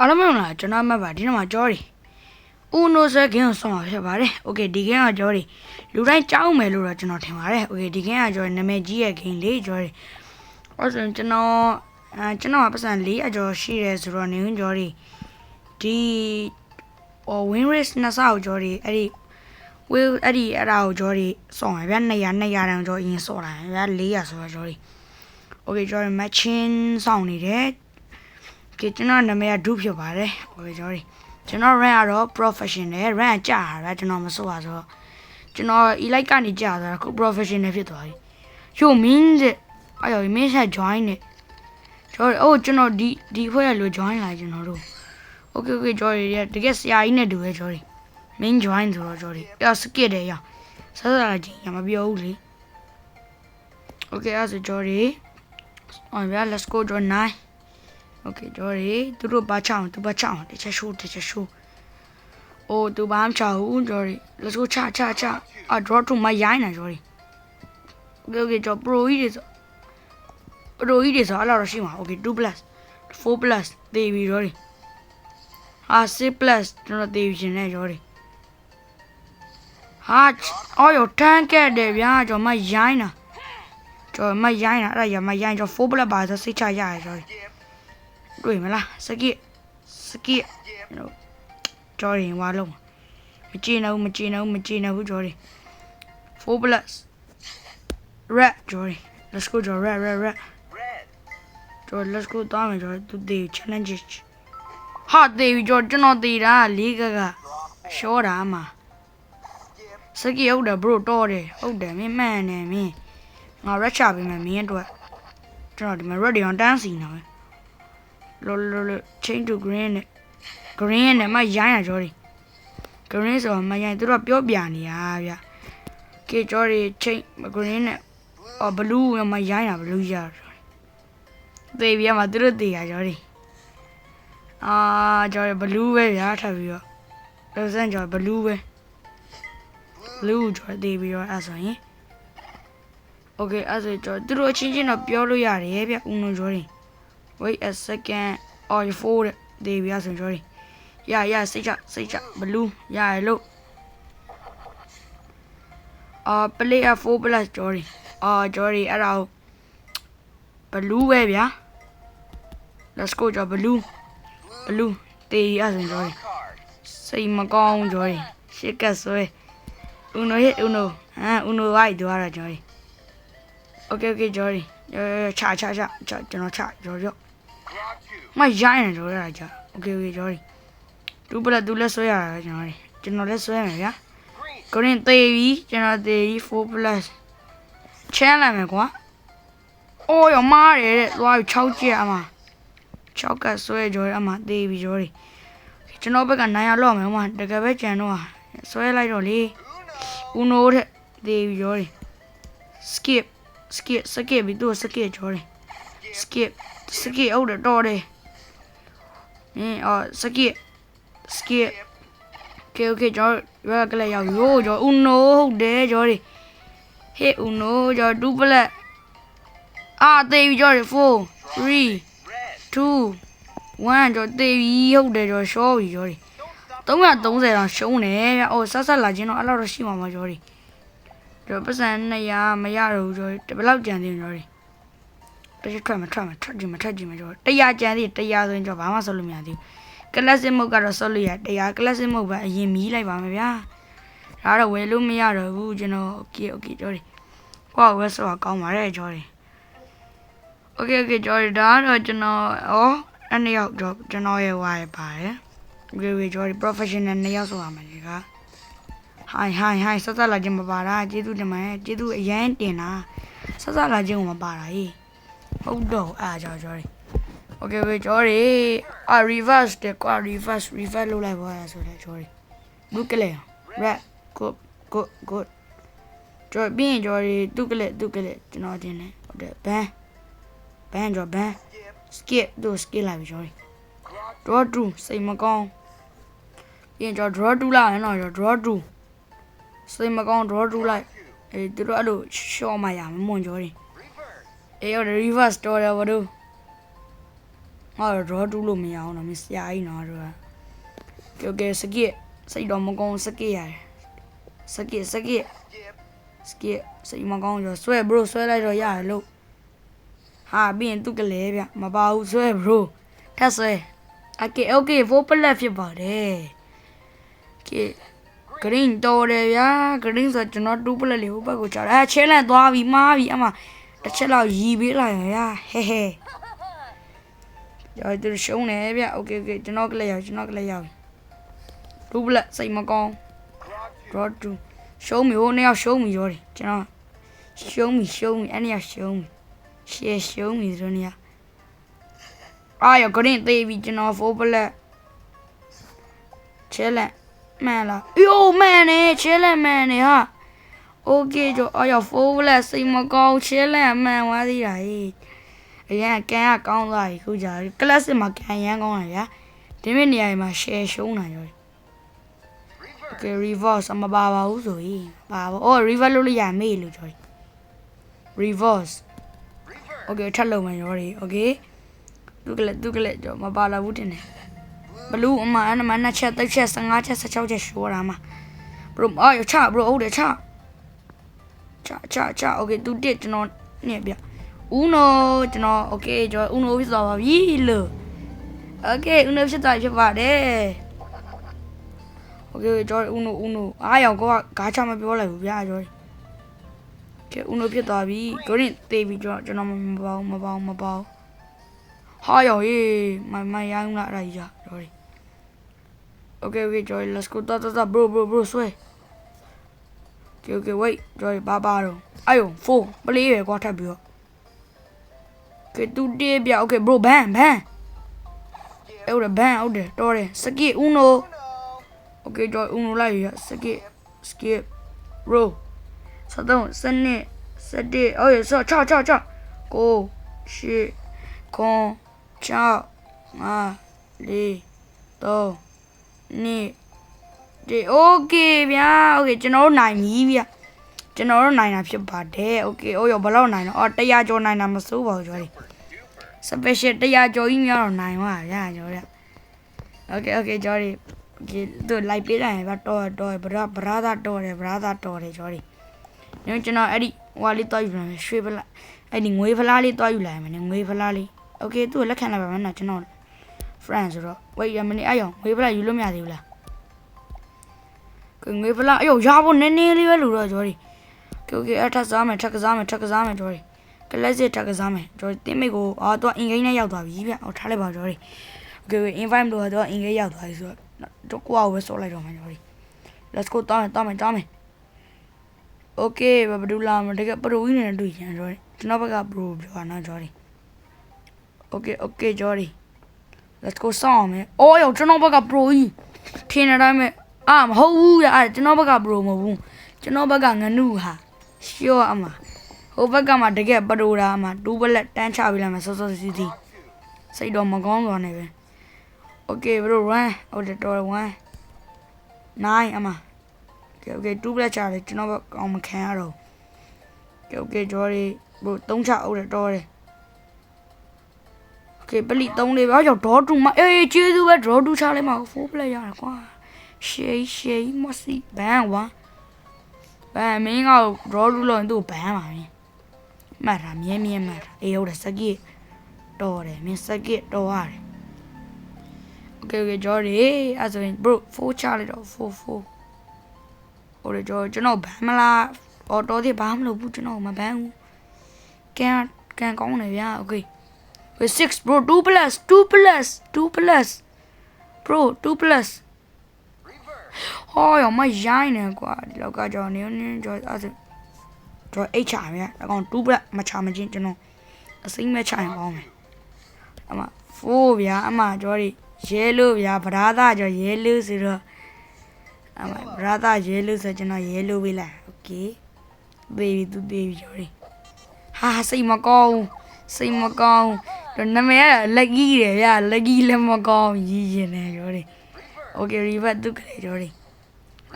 အားလုံးမင်္ဂလာကျွန်တော်မတ်ပါဒီနေ့မှာကြောရီဦးနိုဆဲဂင်းကိုဆောင်းမှာဖြစ်ပါတယ်။ Okay ဒီဂင်းကကြောရီလူတိုင်းကြောက်မယ်လို့တော့ကျွန်တော်ထင်ပါတယ်။ Okay ဒီဂင်းကကြောရီနာမည်ကြီးရဲ့ဂင်းလေးကြောရီအဲ့ဆိုကျွန်တော်အဲကျွန်တော်ကပတ်စံ၄အကျော်ရှိတယ်ဆိုတော့နေဝင်ကြောရီဒီဟို win race နှစ်ဆကိုကြောရီအဲ့ဒီ will အဲ့ဒီအဲ့ဒါကိုကြောရီဆောင်းမှာဗျာ200 200တန်ကြောအရင်ဆောင်းတာဗျာ400ဆိုတော့ကြောရီ Okay ကြောရီ matching ဆောင်းနေတယ် ကဲကျွန်တော်နာမည်ကဒုဖြစ်ပါတယ်ဟိုကျွန်တော်ကျွန်တော် rank ကတော့ professional rank ကကြာတာကျွန်တော်မစိုးပါဆိုတော့ကျွန်တော် elite ကနေကြာတာခု professional ဖြစ်သွားပြီယိုမင်းတဲ့အဲ့ရောမင်းဆက် join နဲ့ကျွန်တော်အိုးကျွန်တော်ဒီဒီဖွဲ့ရလို့ join လာကျွန်တော်တို့ okay okay ကျွန်တော်ရတကယ်ဆရာကြီးနဲ့တူပဲကျွန်တော် main join ဆိုတော့ကျွန်တော်အဲ့ skit တယ်ရဆက်ဆက်လာချင်းရမပြောဘူးလေ okay အဲ့ဆိုကျွန်တော်အော်ဗျာ let's go join 9 Okay ကြောရီသူတို့ဘာချအောင်သူဘာချအောင်တစ်ချက်ရှိုးတစ်ချက်ရှိုးအိုးသူဘာမှချဘူးကြောရီ let's go ချချချအာ draw to မရိုင်းနေကြောရီ Okay okay ကြော pro ကြီးတွေဆို pro ကြီးတွေဆိုအဲ့လိုတော့ရှိမှာ Okay 2 plus 4 plus သေပြီကြောရီဟာ6 plus ကျွန်တော်သေပြီရှင်နဲ့ကြောရီဟာအော်ယောတန်းကက်တယ်ဗျာကြောမရိုင်းတာကြောမရိုင်းတာအဲ့ဒါရမရိုင်းကြော4 plus ပါဆိုစိတ်ချရရကြောရီ တွေ့မလားစကစ်စကစ်ကြော်ရင်ဝါလုံးမကြည့်တော့မကြည့်တော့မကြည့်တော့ကြော်ရင်4 plus red ကြော်ရင် let's go ကြော် red red red ကြော် let's go တောင်းမယ်ကြော်သူတေ challenge ဟာတေပြီကြော်ကျွန်တော်တေတာလေးကကရှောတာမှာစကစ်ဟုတ်တယ် bro တော့တယ်ဟုတ်တယ်မင်းမှန်တယ်မင်းငါ red ချပေးမယ်မင်းအတွက်ကျွန်တော်ဒီမှာ red တွေအောင်တန်းစီနေမယ် lo lo lo change to green နဲ့ green နဲ့မှရိုင်းရကြော်ရီ green ဆိုတော့မရိုင်းသူတို့ကပြောပြနေရဗျကဲကြော်ရီ change green နဲ့အော် blue နဲ့မှရိုင်းရ blue ရကြော်ရီသေပြမှာသူတို့သေရကြော်ရီအာကြော်ရီ blue ပဲဗျာထပ်ပြီးတော့လောစံကြော် blue ပဲ blue ကြော်သေပြီးတော့အဲ့ဆိုရင် okay အဲ့ဆိုကြော်သူတို့အချင်းချင်းတော့ပြောလို့ရတယ်ဗျဦးနုကြော်ရီ wait a second or you fold it ဒေးပြဆိုကြောရီရရစိတ်ချစိတ်ချဘလူးရရလို့အာ play a 4 plus ကြောရီအာကြောရီအဲ့ဒါဘလူးပဲဗျာ let's go ကြောဘလူးဘလူးတေးရဆိုကြောရီစိတ်မကောင်းကြောရီရှစ်ကတ်ဆွဲ uno hit uno ဟမ် uno ဝိုက်သွားတာကြောရီ okay okay ကြောရီချာချာချာကျွန်တော်ချကြော်ကြော့ မရိုင်းနေတော့ရတာကြာโอเคโอเคဂျော်ဒီသူပလက်သူလက်ဆွဲရတာပဲကျွန်တော်ကျွန်တော်လက်ဆွဲမယ်ဗျာ green သေးပြီကျွန်တော်သေးပြီ4 plus ချမ်းလာမယ်ကွာအိုးရမားတယ်တဲ့သွားပြီး6ကျက်အမ6ကဆွဲဂျော်အမသေးပြီဂျော်ဒီကျွန်တော်ဘက်ကနိုင်ရတော့မယ်ဟိုမှာတကယ်ပဲကြံတော့ဆွဲလိုက်တော့လေဦးနိုးတဲ့သေးပြီဂျော်ဒီ skip skip skip ပြီးသူ skip ဂျော်ဒီ skip စကစ်ဟုတ်တယ်တော်တယ်အင်းအော်စကစ်စကစ် okay okay ကျွန်တော်ရက်ကလေးရောက်ရိုးကျွန်တော် uno ဟုတ်တယ်ကျွန်တော်ဒီ hit uno ကျွန်တော် duplex အာတေးပြီကျွန်တော်4 3 2 1ကျွန်တော်တေးပြီဟုတ်တယ်ကျွန်တော် short ပြီကျွန်တော်330တောင်ရှုံးတယ်ဗျ။အော်ဆက်ဆက်လာချင်းတော့အဲ့လောက်တော့ရှိမှာမကျော်ဒီ။ကျွန်တော်ပတ်စံ200မရတော့ဘူးကျော်ဒီ။ဘယ်လောက်ကြံသေးလဲကျော်ဒီ။ တချို့ထွက်မထွက်မထွက်ကြည့်မထွက်ကြည့်မကျော်တရားကြံသေးတရားဆိုရင်ကျော်ဘာမှဆောက်လို့မရသေးဘူးကလပ်စစ်မုတ်ကတော့ဆောက်လို့ရတရားကလပ်စစ်မုတ်ပဲအရင်မီးလိုက်ပါမယ်ဗျာဒါတော့ဝယ်လို့မရတော့ဘူးကျွန်တော်โอเคโอเคကျော်ဒီကိုကဝယ်ဆောကောင်းပါတယ်ကျော်ဒီโอเคโอเคကျော်ဒီဒါတော့ကျွန်တော်ဩအဲ့နှစ်ယောက်တော့ကျွန်တော်ရဲ့ဝါရပါတယ်โอเคโอเคကျော်ဒီ professional နှစ်ယောက်ဆိုရမယ်ဒီကဟိုင်ဟိုင်ဟိုင်ဆက်ဆက်လာခြင်းမပါတာကျေးဇူးတင်ပါတယ်ကျေးဇူးအရန်တင်တာဆက်ဆက်လာခြင်းကိုမပါတာဟေး ဟုတ်တော့အာကြော်ကြော်ရီ Okay ပဲကြော်ရီအာ reverse တဲ့ကွာ reverse reverse လုပ်လိုက်ပါရဆိုတော့ကြော်ရီ blue ကလေး red good good good ကြော်ပြီးရင်ကြော်ရီသူ့ကလေးသူ့ကလေးကျွန်တော်တင်တယ်ဟုတ်တယ် ban ban ကြော် ban skip တို့ skip လိုက်ပြီကြော်ရီ draw 2စိတ်မကောင်းရင်ကြော် draw 2လာရင်တော့ကြော် draw 2စိတ်မကောင်း draw 2လိုက်အေးသူတို့အဲ့လိုရှော့မှရမမွန်ကြော်ရီ အေးရ reverse တော်တယ်ဘာလို့ဟငါတော့ draw တူးလို့မရအောင်တော့မင်းဆရာကြီးနော်တို့ကကဲကဲစကစ်စိတ်တော့မကောင်းစကစ်ရတယ်စကစ်စကစ်စကစ်စိတ်မကောင်းရောဆွဲ bro ဆွဲလိုက်တော့ရတယ်လို့ဟာပြီးရင်သူကလေးဗျမပါဘူးဆွဲ bro ထပ်ဆွဲ okay okay 4 plus ဖြစ်ပါတယ်ကဲ green တော်တယ်ဗျာ green ဆိုကျွန်တော်2 plus လေးဟိုဘက်ကိုချတာအဲချဲလန့်သွားပြီမှားပြီအမ Đã sẽ là gì biết là nha à, he he. Rồi tôi xuống nè biết ok ok, cho nó cái này cho nó cái này rồi đúng là xây mà con. Rồi chú số mì hôm nay số mì rồi, cho nó. Số mì số mì anh nhà số mì xe số mì rồi nha ai à, có điện tivi cho nó, phố bơ lẹ chế lẹ. Mẹ là yêu mẹ nè chế lẹ, mẹ nè, ha. okay ကြောအော်ရ4 black စိတ်မကောင်းချဲလန့်အမှန်ဝါးသေးတာဟေးအရန်ကန်ကကောင်းသွားပြီခုကြာ classic မှာကန်ရန်ကောင်းတာဗျာဒီမဲ့နေရာမှာ share ရှုံးတာရော okay reverse မပါပါဘူးဆိုရင်ပါပါအော် reverse လုပ်လို့ရမေ့လို့ကြော reverse okay ထပ်လုပ်မယ်ရောတွေ okay သူကလည်းသူကလည်းကြောမပါလာဘူးတင်တယ်ဘလူးအမအနမနှစ်ချက်တစ်ချက်15ချက်16ချက်ရှိုးတာမှာဘရိုအော်ချဘရိုဟုတ်တယ်ချ ချချချโอเคသူတစ်ကျွန်တော်နဲ့ဗျ uno ကျွန်တော် okay ကျွန်တော် uno ဖြစ်သွားပါပြီလို့ okay uno ဖြစ်သွားဖြစ်ပါတယ် okay ကျွန်တော် uno uno အားရောင်ကောဂါးချမပြောလိုက်ဘူးဗျာကျွန်တော် okay uno ဖြစ်သွားပြီ green တေးပြီကျွန်တော်ကျွန်တော်မပေါင်းမပေါင်းမပေါင်းဟာရောင်ရေးမမရောင်းလာအဲ့ဒါကြီးကြာကျွန်တော် okay okay ကျွန်တော် let's go တာတာ bro bro bro ဆွဲ okay okay wait ကြော်ဘာပါတော့အဲ့ယုံ4 play ရယ်ကွာထပ်ပြီးတော့ okay တူတေးပြ okay bro ban ban ဟုတ်တယ် ban ဟုတ်တယ်တော်တယ် skip uno okay ကြော် uno လိုက်ရ skip skip bro ဆက်တော့စနစ်စတဲ့အော်ရဆော့ချောက်ချောက်ချောက်ကိုရှေခွန်ချောက်ငါလေးတော့နေ့ ဒီโอเคဗျာโอเคကျွန်တော်တို့နိုင်ပြီဗျာကျွန်တော်တို့နိုင်တာဖြစ်ပါတယ်โอเคအိုးရဘယ်လောက်နိုင်တော့အော်100ကျော်နိုင်တာမစိုးပါဘူးကျော်လေး special တရားကျော်ကြီးများတော့နိုင်ပါဗျာကျော်ရ Okay okay ကျော်ရီဒီသူလိုက်ပေးလိုက်ရင်ဗျတော့တော့ဗရာဗရာသာတော့တယ်ဗရာသာတော့တယ်ကျော်ရီညကျွန်တော်အဲ့ဒီဟွာလေးတော့ယူလာမယ်ရွှေဖလားအဲ့ဒီငွေဖလားလေးတော့ယူလာမယ်ငွေဖလားလေး Okay သူ့ကိုလက်ခံလိုက်ပါမယ်နော်ကျွန်တော် friend ဆိုတော့ wait a minute အဲ့ရောငွေဖလားယူလို့မရသေးဘူးလားက ငွေဖလားအဲ့ရောရဖို့နည်းနည်းလေးပဲလူတော့ကျော်ရီ Okay okay အဲ့ထပ်စားမယ်ထပ်ကစားမယ်ထပ်ကစားမယ်ကျော်ရီကလပ်စစ်ထပ်ကစားမယ်ကျွန်တော်တင်းမိတ်ကိုအာတော့အင်ဂိမ်းနဲ့ရောက်သွားပြီဗျဟောထားလိုက်ပါကျွန်တော်တို့ Okay okay invite လို့တော့အင်ဂိမ်းရောက်သွားပြီဆိုတော့တော့ကိုအောင်ပဲဆော့လိုက်တော့မှာကျွန်တော်တို့ Let's go တောင်းမယ်တောင်းမယ်တောင်းမယ် Okay ဘယ်လိုလာမတကယ်ပရိုဝင်းနဲ့တွေ့ရင်ကျွန်တော်ကျွန်တော်ဘက်က bro ပြောတာနော်ကျွန်တော် Okay okay ကျွန်တော် Let's go စောင်းမယ်အော်ရောကျွန်တော်ဘက်က bro ကြီးထင်နေတိုင်းမဲ့ အာမဟုတ်ဘူးရအဲ့ကျွန်တော်ဘက်က bro မဟုတ်ဘူးကျွန်တော်ဘက်ကငနုဟာရှော့အမဟိုဘက်ကမှတကယ်ပရိုတာမှဒူးဘလက်တန်းချပေးလိုက်မယ်စောစောစီစီစိတ်တော့မကောင်းသွားနေပဲ Okay bro run ဟုတ်တယ်တော်1 9အမ Okay okay ဒူးဘလက်ချတယ်ကျွန်တော်ဘက်ကောင်းမခံရတော့ Okay okay ကျော်ရီ bro 3ချဟုတ်တယ်တော်တယ် Okay ပလီ3လေးပဲအော်ဒေါ်တူမအေးကျေးဇူးပဲဒေါ်တူချလိုက်မှာ4 play ရတယ်ကွာ ရှေးရှေးမစီဘန်ဝါဘန်မင်းကရောလူလုံးသူ့ဘန်ပါမင်းမှတ်တာမြဲမြဲမှတ်တာအေးဟုတ်တယ်စကစ်တော်တယ်မင်းစကစ်တော်ရတယ် okay okay ကြော်ရီအဲ့ဆိုရင် bro 4ချလိုက်တော့4 4ဟိုလေကြော်ကျွန်တော်ဘန်မလားအော်တော်သေးဘာမှမလုပ်ဘူးကျွန်တော်မဘန်ဘူးကန်ကန်ကောင်းနေဗျာ okay wait 6 bro 2 plus 2 plus 2 plus bro 2 plus ဟောရမရိုင်းနေကွာဒီလောက်ကကြော်နေနေကြော်အဲ့ဆို ကျွန်တော်အိတ်ချမြတ်အကောင်တူးပလက်မချမချင်းကျွန်တော်အစိမ့်မဲ့ချရင်ကောင်းမယ်အမဖိုးဗျာအမကျော်ရီရဲလို့ဗျာဗရာသားကျော်ရဲလို့ဆိုတော့အမဗရာသားရဲလို့ဆိုကျွန်တော်ရဲလို့ပေးလိုက်โอเคဘေဘီသူဘေဘီကျော်ရီဟာစိတ်မကောင်းစိတ်မကောင်းတော့နာမည်ကလက်ကြီးတယ်ဗျာလက်ကြီးလည်းမကောင်းရည်ရင်တယ်ကျော်ရီโ อเค revert သူကလေးကျော်ရီ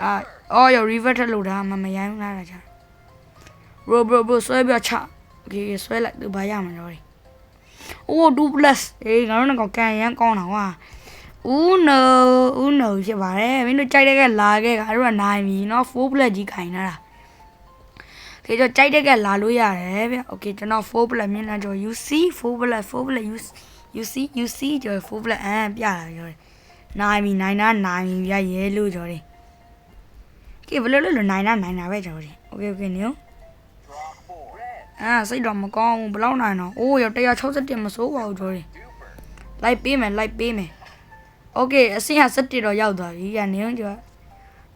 အာအော်ရ revert ထက်လို့တာမမရိုင်းလာတာချာ bro bro bro ဆွဲပြချโอเคဆွဲလိုက်သူဘာရမှာတော့လေ အိုး2 plus အေးငါတို့ကတော့ကန်ရန်ကောင်းတာကွာ Uno Uno ဖြစ်ပါတယ်မင်းတို့ကြိုက်တဲ့ကလာခဲ့ငါတို့ကနိုင်ပြီเนาะ4 plus ကြီးခိုင်လာတာခေကျော်ကြိုက်တဲ့ကလာလို့ရတယ်ဗျโอเคကျွန်တော်4 plus မြင်လာကျော် you see 4 plus 4 plus you you see you see ကျော်4 plus အမ်ပြတာကျော် နိုင်ပြီနိုင်တာနိုင်ပြီဗျရဲလို့ကျော်တယ်ကဲဘယ်လိုလဲနိုင်တာနိုင်တာပဲကျော်တယ်โอเคโอเคညို အာစိတ်တော့မကောင်းဘူးဘယ်လောက်နိုင်တော့အိုးရ161မစိုးပါဘူးကျော်ရင်လိုက်ပေးမယ်လိုက်ပေးမယ်โอเคအဆင့်ဟာ17တော့ရောက်သွားပြီရနေအောင်ကျော်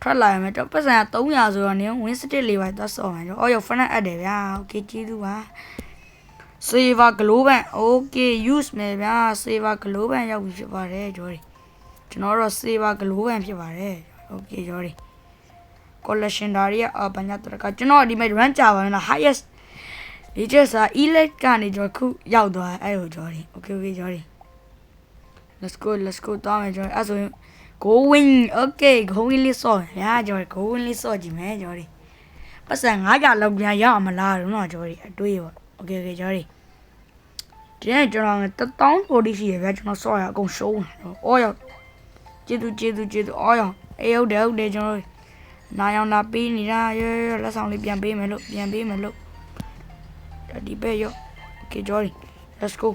ထွက်လာရမယ်တော့ပတ်စံက300ဆိုတော့နေဝင်း17လေးပါသွားစော်မယ်ကျော်အော်ရဖနက်အပ်တယ်ဗျာโอเคကျေးဇူးပါ Saver Global Okay use မယ်ဗျာ Saver Global ရောက်ပြီဖြစ်ပါတယ်ကျော်ရင် ကျွန်တော်တော့ Saver Global ဖြစ်ပါတယ်โอเคကျော်ရင် collection ဓာရီကအပညာတရကကျွန်တော်ဒီမဲ့ run ကြပါမယ်လား highest ဒီချက်စာ elite ကနေကျွန်တော်ခုရောက်သွားအဲ့လိုကြော်တယ် okay okay ကြော်တယ် let's go let's go တောင်းမယ်ကြော်တယ်အဲ့ဆိုရင် go win okay go win လေးစော့ရာကြော်တယ် go win လေးစော့ကြည့်မယ်ကြော်တယ်ပတ်စံ900လောက်ပြန်ရအောင်မလားတော့နော်ကြော်တယ်အတွေးပေါ့ okay okay ကြော်တယ်ဒီနေ့ကျွန်တော်1000 body ရှိရဗျာကျွန်တော်စော့ရအကုန်ရှုံးတာအော်ရောက် ကျေးဇူးကျေးဇူးကျေးဇူးအော်ရောက်အေးဟုတ်တယ်ဟုတ်တယ်ကျွန်တော်နာယောင်လာပေးနေတာရဲလက်ဆောင်လေးပြန်ပေးမယ်လို့ပြန်ပေးမယ်လို့ဒီဘက်ရော okay Jory let's go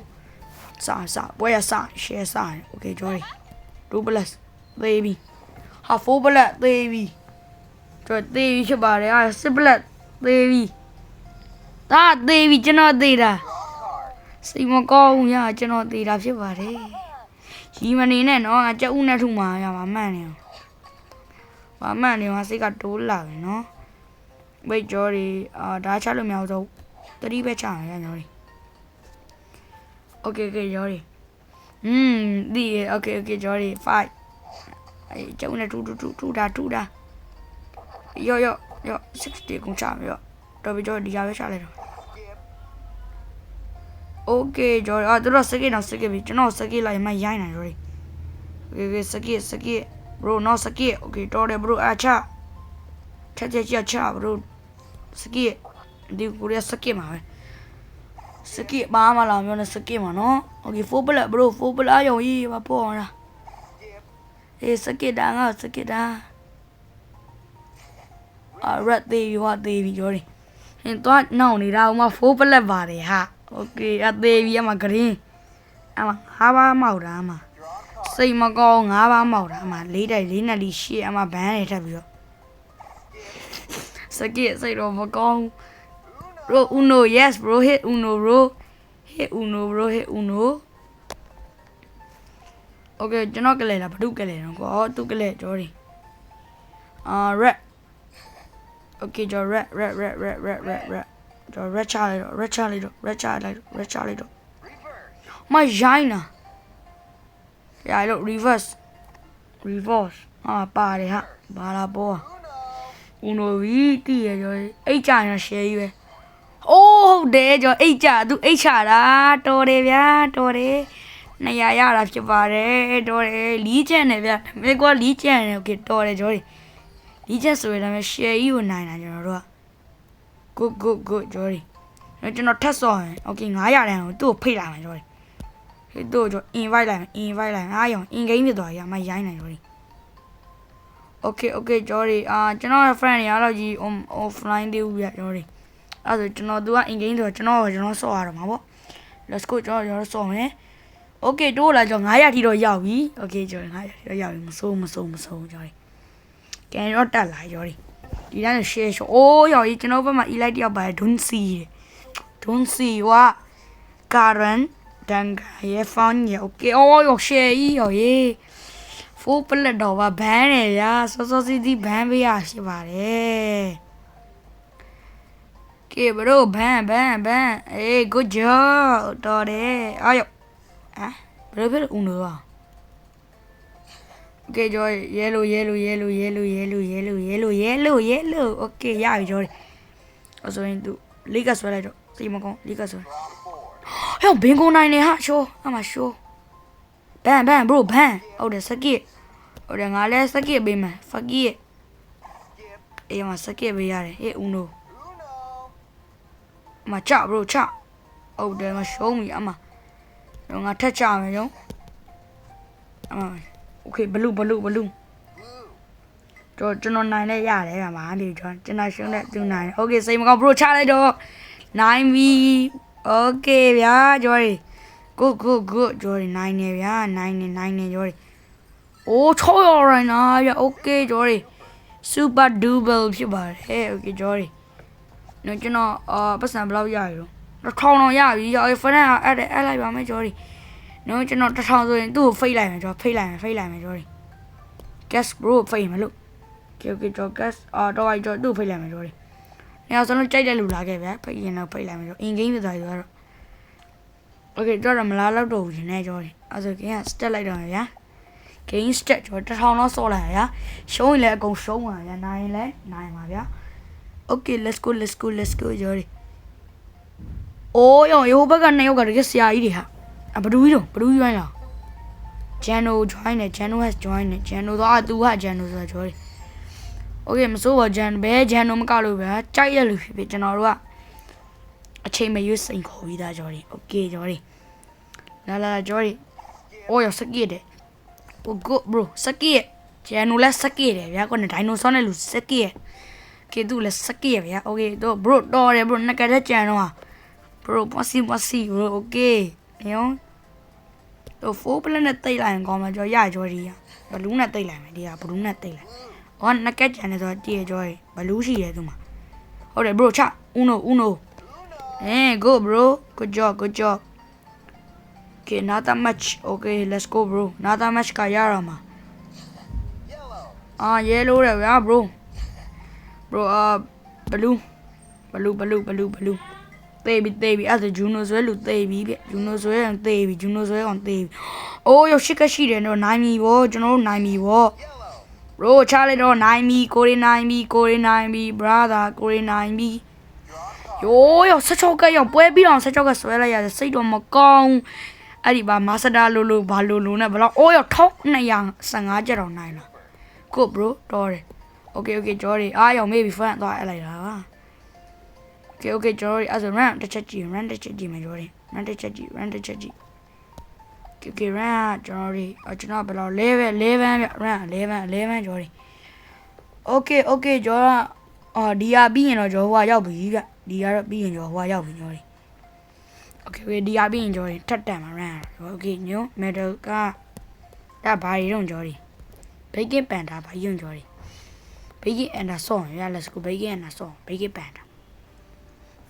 စာစာပွဲရစာ share စာ okay Jory 2 plus baby ဟာ4 plus baby ကျွန်တော် baby ဖြစ်ပါတယ်ဟာ6 plus baby ဒါ baby ကျွန်တော်သေးတာစိတ်မကောင်းဘူးညာကျွန်တော်သေးတာဖြစ်ပါတယ် ရီမနေနဲ့နော်ငါကြက်ဥနဲ့ထုမှာရပါမှန်နေ။ဘာမှန်နေငါစိတ်ကတိုးလာပြီနော်။ဝိတ်ကြောတွေအာဒါချလို့မရတော့တတိပဲချရရကြောတွေ။ Okay okay ကြောတွေ။ Hmm ဒီ okay okay ကြောတွေ5အဲကြက်ဥနဲ့ထူထူထူထူတာထူတာ။ရော့ရော့ရော့60ကုန်ချပြီတော့တော်ပြီကြောဒီရပဲချလိုက်တော့ okay ကြော်အာသူတို့စကိတ်တော့စကိတ်ပြီကျွန်တော်စကိတ်လိုက်မှရိုင်းနိုင်ရော်ဒီ okay okay စကိတ်စကိတ် bro နော်စကိတ် okay တော်တယ် bro အချထက်ထက်ချချ bro စကိတ်ဒီကိုရစကိတ်မှာပဲစကိတ်ပါမလာမျိုးနဲ့စကိတ်မှာနော် okay 4 black bro 4 black ရောင်ကြီးပါပေါ်လာเอสกิดาก็สกิดาอ่าရက်သေးပြီဟောသေးပြီပြောတယ်ဟင်သွားနှောင်နေတာဟိုမှာ4 black ပါတယ်ဟာ โอเคအသေးပြီအမ green အမငါးပါးမောက်တာအမစိတ်မကောင်းငါးပါးမောက်တာအမ၄တိုက်၄နဲ့လီရှေ့အမဘန်းနေထပ်ပြီးတော့စကစ်စိတ်တော့မကောင်း Bro, uno, yes, bro. Hit uno, bro. Hit uno, bro. Hit uno. Okay, ကျွန်တော်ကလေးလားဘာလို့ကလေးတော့ကွာသူကလေးကြော်ဒီအာ red Okay ကြော် red red red red red red red ကြော် red ချလိုက်တော့ red ချလိုက်တော့ red ချလိုက်တော့ red ချလိုက်တော့မရိုင်းနာရလို့ reverse reverse ဟာပါတယ်ဟာဘာလာပေါ် uno ဝီတီရကြော်အိတ်ကြရ share ကြီးပဲ အိုးဟုတ်တယ်ကျော်အိတ်ကြသူအိတ်ချတာတော်တယ်ဗျာတော်တယ်နေရရတာဖြစ်ပါတယ်တော်တယ်လီးချက်နဲ့ဗျာမေကွာလီးချက်နဲ့โอเคတော်တယ်ကျော်လီးချက်ဆိုရင်လည်း share ကြီးကိုနိုင်တာကျွန်တော်တို့က good good good Jory ကျွန်တော်ထက်ဆော့ရင် okay 900တန်းကိုသူ့ကိုဖိတ်လိုက်မယ် Jory ဟေ့သူ့ကို invite လိုက်မယ် invite လိုက်အားရော in game ဖြစ်သွားရမှာရိုင်းနိုင် Jory okay okay Jory အာကျွန်တော်ရဲ့ friend တွေအားလုံးကြီး offline တွေဦးပြ Jory အဲ့ဒါဆိုကျွန်တော်သူက in game ဆိုတော့ကျွန်တော်ကျွန်တော်ဆော့ရတော့မှာပေါ့ let's go ကျွန်တော်ကျွန်တော်ဆော့မယ် okay တိုးလာကျွန်တော်900ထိတော့ရောက်ပြီ okay ကျွန်တော်900ထိတော့ရောက်ပြီမစိုးမစိုးမစိုး Jory ကဲတော့တက်လာ Jory ဒီဒီတိုင်း share ရှောအိုးရောက်ကြီးကျွန်တော်ဘက်မှာ elite တယောက်ပါတယ် don't see တဲ့ don't see ဝါ Karen ဒန်ဂါရဲ့ phone ရဲ့ okay အော်ရော share ကြီးရောရေး full plate တော့ဗဘန်းနေဗျာစောစောစီးစီးဘန်းပေးရရှိပါတယ် Okay bro ဘန်းဘန်းဘန်းအေး good job တော်တယ်အာယောอ่ะဘယ်လိုဖြစ်ဦးလို့ Okay ကျော် yellow yellow yellow yellow yellow yellow yellow yellow yellow Okay ရပြီကျော်အဲ့ဆိုရင်သူလိကဆွဲလိုက်တော့စိတ်မကောင်းလိကဆွဲဟဲ့ဘင်ကုန်နိုင်နေဟာရှိုးအမရှိုးဘန်းဘန်း bro ဘန်းဟုတ်တယ်စကစ်ဟုတ်တယ်ငါလည်းစကစ်ပေးမယ်ဖကစ်အေးမစကစ်ပေးရတယ်ဟေးဦးလို့မချ bro ချဟုတ်တယ်မရှုံးပြီအမတော့ငါထက်ချမယ်ရောအမ โอเคဘလူးဘလူးဘလူးတော့ကျွန်တော်နိုင်လဲရတယ်ဗျာမာလေးကျွန်တော်ကျွန်တော်ရှုံးတဲ့သူနိုင်โอเคစိတ်မကောင်း bro ချလိုက်တော့နိုင်ပြီโอเคဗျာကျော်ရီ good good good ကျော်ရီနိုင်နေဗျာနိုင်နေနိုင်နေကျော်ရီအိုးချောရရိုင်းနာဗျာโอเคကျော်ရီ super double ဖြစ်ပါတယ်โอเคကျော်ရီနော်ကျွန်တော်အာပတ်စံဘယ်လောက်ရရရောတစ်ထောင်တော့ရပြီရောဖနက်အဲ့ဒါအဲ့လိုက်ပါမယ်ကျော်ရီ နော်ကျွန်တော်တစ်ထောင်ဆိုရင်သူ့ကိုဖိတ်လိုက်မယ်ကျော်ဖိတ်လိုက်မယ်ဖိတ်လိုက်မယ်ကျော်ရီ gas bro ဖိတ်မယ်လို့ okay okay ကျော် gas အာတော့အိုက်ကျော်သူ့ကိုဖိတ်လိုက်မယ်ကျော်ရီနေအောင်စလုံးကြိုက်တဲ့လူလာခဲ့ဗျာဖိတ်ရင်တော့ဖိတ်လိုက်မယ်ကျော် in game ဆိုတာယူရတော့ okay တော့တော့မလားတော့တော့ဘူးရှင်နဲ့ကျော်ရီအဲ့ဆိုကင်းက step လိုက်တော့မယ်ဗျာ game step ကျော်တစ်ထောင်တော့ဆော့လိုက်ရဗျာရှုံးရင်လည်းအကုန်ရှုံးပါဗျာနိုင်ရင်လည်းနိုင်ပါဗျာ okay let's go let's go let's go ကျော်ရီအိုးရောရိုးဘက်ကနှစ်ယောက်ကတကယ်ဆရာကြီးတွေဟာ အဘဒူကြီးတော့ဘဒူကြီးပိုင်းလား Jano join နဲ့ Jano has join နဲ့ Jano တော့သူဟာ Jano ဆိုတာကျော်ရီ okay မစိုးပါ Jan ဘဲ Jano မကလို့ဗျာကြိုက်ရလို့ဖြစ်ဖြစ်ကျွန်တော်တို့ကအချိန်မရွေးစိန်ခေါ်ပြီးသားကျော်ရီ okay ကျော်ရီလာလာကျော်ရီအိုးရောစကီးတယ် Oh good bro စကီးဂျန်နိုလည်းစကီးတယ်ဗျာကိုနဲ့ဒိုင်နိုဆောနဲ့လူစကီးကဲသူလည်းစကီးဗျာ okay တော့ bro တော်တယ် bro နကတဲ့ကြံတော့ bro မစီမစီ bro okay ညောတော့4 plan နဲ့တိတ်လိုက်ရင်ကောင်းမှာကြောရကြောဒီရဘလူးနဲ့တိတ်လိုက်မယ်ဒီကဘလူးနဲ့တိတ်လိုက်ဟောနကက်ကြံနေဆိုတည်ကြောရဘလူးရှိတယ်သူမှာဟုတ်တယ် bro ချ uno uno အဲ go bro good job good job Okay, another match. Okay, let's go, bro. Another match ကရရမှာ Ah, yellow ရဗျာ bro. Bro, uh, blue. Blue, blue, blue, blue. တေးပြီတေးပြီအဲ့ဒါဂျူနိုဆွဲလူတေးပြီဗျဂျူနိုဆွဲအောင်တေးပြီဂျူနိုဆွဲအောင်တေးပြီအိုးရရှိကရှိတယ်တော့နိုင်ပြီဗောကျွန်တော်တို့နိုင်ပြီဗော bro ချလိုက်တော့နိုင်ပြီကိုရီနိုင်ပြီကိုရီနိုင်ပြီ brother ကိုရီနိုင်ပြီယိုးရ16ကက်ရောက်ပွဲပြီးအောင်16ကက်ဆွဲလိုက်ရတယ်စိတ်တော့မကောင်းအဲ့ဒီပါမာစတာလိုလိုဘာလိုလိုနဲ့ဘလောက်အိုးရ1215ကျက်တော့နိုင်လားကို bro တော်တယ် okay okay ကြောတယ်အားရောက်မေးပြီ fan သွားအဲ့လိုက်တာပါ Okay okay ကျွန်တော်တို့အဲ့ဆို run တစ်ချက်ကြည့် run တစ်ချက်ကြည့်မယ်ကျွန်တော်တို့ run တစ်ချက်ကြည့် run တစ်ချက်ကြည့် Okay okay run ကကျွန်တော်တို့အကျွန်တော်ဘယ်လောက် level 11ဗျ run 11 11ကျွန်တော်တို့ Okay okay ကျွန်တော်အော်ဒီဟာပြီးရင်တော့ကျွန်တော်ဟိုကရောက်ပြီဗျဒီကတော့ပြီးရင်ကျွန်တော်ဟိုကရောက်ပြီကျွန်တော်တို့ Okay okay ဒီဟာပြီးရင်ကျွန်တော်ထပ်တန်မှာ run Okay ညို medal ကဒါဘာတွေတော့ကျွန်တော်တို့ bacon panda ဘာယွန်းကျွန်တော်တို့ bacon and ဆောင်းရ let's go bacon and ဆောင်း bacon panda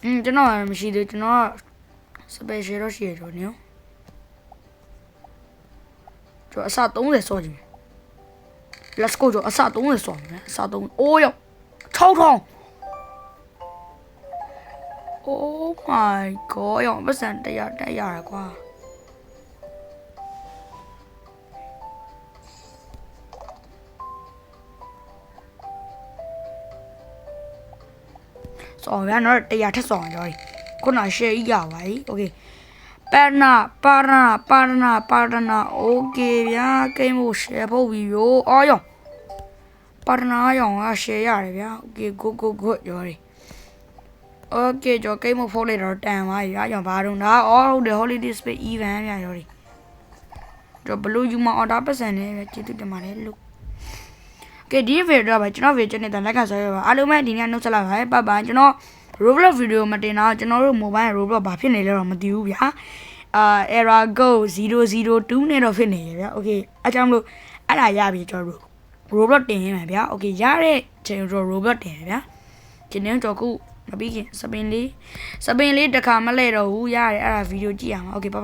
อืมကျွန်တော်ကမရှိသေးကျွန်တော်က special တော့ရှိရတော့ညကျွန်တော်အစ30စောကြည့်မယ် let's go ကျွန်တော်အစ30စောမယ်အစ30အိုးရောက်6000 Oh my god ရောက်ပတ်စံတရားတက်ရတာကွာ စော်ရတော့တရားထက်စော်ရောခုနရှယ်ကြီးရပါပြီ okay ပနာပါရနာပါရနာပါရနာ okay ဗျာကိမ်းဖို့ share ဖို့ပြီရောအော်ယောပါရနာရောင်က share ရတယ်ဗျာ okay go go go ရောရီ okay ကျော်ကိမ်းဖို့ဖို့လိုက်တော့တန်ပါပြီဗျာကျော်ဘာတော့ဒါအော်ဟုတ်တယ် holiday space event ဗျာရောရီကျော် blue ယူမ order ပတ်စံနေဗျာကျေးဇူးတင်ပါတယ်လို့ ကဲဒီဗီဒီယိုတော့ပဲကျွန်တော်ဗီဒီယိုချက်နေတဲ့လိုက်ကဆွဲရပါအားလုံးပဲဒီနေ့နှုတ်ဆက်လိုက်ပါပဲပတ်ပါကျွန်တော် Roblox ဗီဒီယိုမတင်တော့ကျွန်တော်တို့ mobile Roblox ဘာဖြစ်နေလဲတော့မသိဘူးဗျာအာ error go 002နဲ့တော့ဖြစ်နေရဗျာ okay အကြောင်းလို့အဲ့ဒါရပြီကျွန်တော်တို့ Roblox တင်ရမှာဗျာ okay ရတဲ့ချိန်ကျွန်တော် Roblox တင်ရဗျာဒီနေ့တော့ခုမပြီးခင်စပင်လေးစပင်လေးတစ်ခါမလဲတော့ဘူးရတယ်အဲ့ဒါဗီဒီယိုကြည့်ရမှာ okay ပါ